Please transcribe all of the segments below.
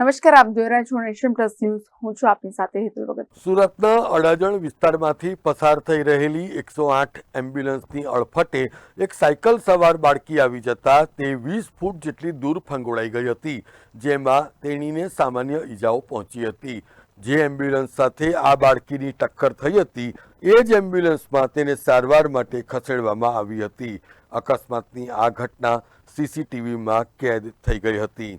નમસ્કાર, આપ જોઈ રહ્યા છો નેશન પ્લસ ન્યૂઝ. હું છું આપની સાથે હેતુલ ભગત. સુરતના અડાજણ વિસ્તારમાંથી પસાર થઈ રહેલી એકસો આઠ એમ્બ્યુલન્સની અડફટે એક સાયકલ સવાર બાળકી આવી જતા તે વીસ ફૂટ જેટલી દૂર ફંગોળાઈ ગઈ હતી, જેમાં તેણીને સામાન્ય ઈજાઓ પહોંચી હતી. જે એમ્બ્યુલન્સ સાથે આ બાળકીની ટક્કર થઈ હતી, એ જ એમ્બ્યુલન્સમાં તેને સારવાર માટે ખસેડવામાં આવી હતી. અકસ્માતની આ ઘટના સીસીટીવીમાં કેદ થઈ ગઈ હતી.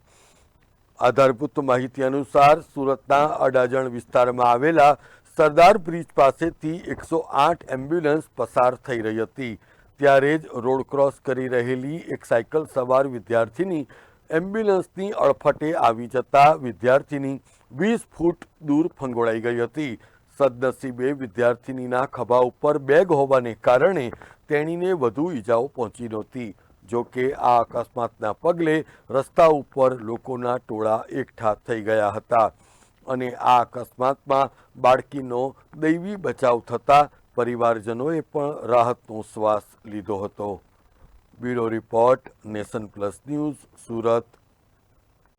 આધારભૂત માહિતી અનુસાર સુરતના અડાજણ વિસ્તારમાં આવેલા સરદાર બ્રિજ પાસેથી એકસો આઠ એમ્બ્યુલન્સ પસાર થઈ રહી હતી. ત્યારે જ રોડ ક્રોસ કરી રહેલી એક સાયકલ સવાર વિદ્યાર્થીની એમ્બ્યુલન્સની અડફટે આવી જતા વિદ્યાર્થીની વીસ ફૂટ દૂર ફંગોળાઈ ગઈ હતી. સદનસીબે વિદ્યાર્થીનીના ખભા ઉપર બેગ હોવાને કારણે તેણીને વધુ ઈજાઓ પહોંચી નહોતી. જો કે આ અકસ્માતના પગલે રસ્તા ઉપર લોકોના ટોળા એકઠા થઈ ગયા હતા અને આ અકસ્માતમાં બાળકીનો દૈવી બચાવ થતાં પરિવારજનોએ પણ રાહતનો શ્વાસ લીધો હતો. Bureau report nation plus news Surat.